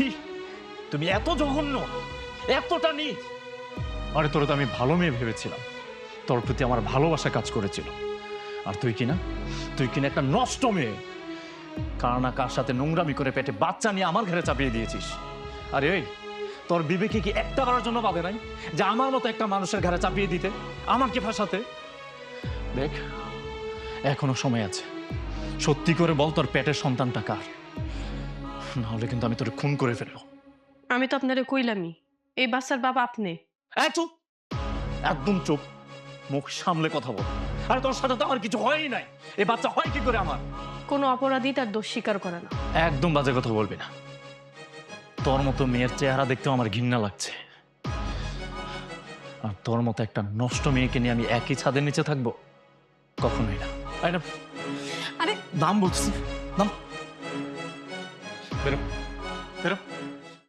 ছি তুমি এত জঘন্য, এতটা নিচ। আরে তোর তো আমি ভালো মেয়ে ভেবেছিলাম। তোর প্রতি আমার ভালোবাসা কাজ করেছিল। আর তুই কি না তুই কিনা একটা নষ্ট মেয়ে। কার না কার সাথে নোংরামি করে পেটে বাচ্চা নিয়ে আমার ঘরে চাপিয়ে দিয়েছিস? আরে ওই তোর বিবেকে কি একটা করার জন্য পাবে নাই? যে আমার মতো একটা মানুষের ঘরে চাপিয়ে দিতে আমাকে ফাঁসাতে দেখ, এখনও সময় আছে। সত্যি করে বল তোর পেটের সন্তানটা কার? নাহলে কিন্তু আমি তোর খুন করে ফেলব। আমি তো আপনারে কইলামই এই বাচ্চার বাবা আপনি। এই চুপ! একদম চুপ। মুখ সামলে কথা বল। আরে তোর সাথে তো আমার কিছু হয়ই নাই। এই বাচ্চা হয় কি করে আমার? কোনো অপরাধী তার দোষ স্বীকার করে না। একদম বাজে কথা বলবি না। তোর মতো মেয়ের চেহারা দেখতেও আমার ঘৃণা লাগছে। আর তোর মতো একটা নষ্ট মেয়েকে নিয়ে আমি একই ছাদের নিচে থাকব? কখনোই না। আরে না, আরে নাম বলছি নাম Benim. Benim.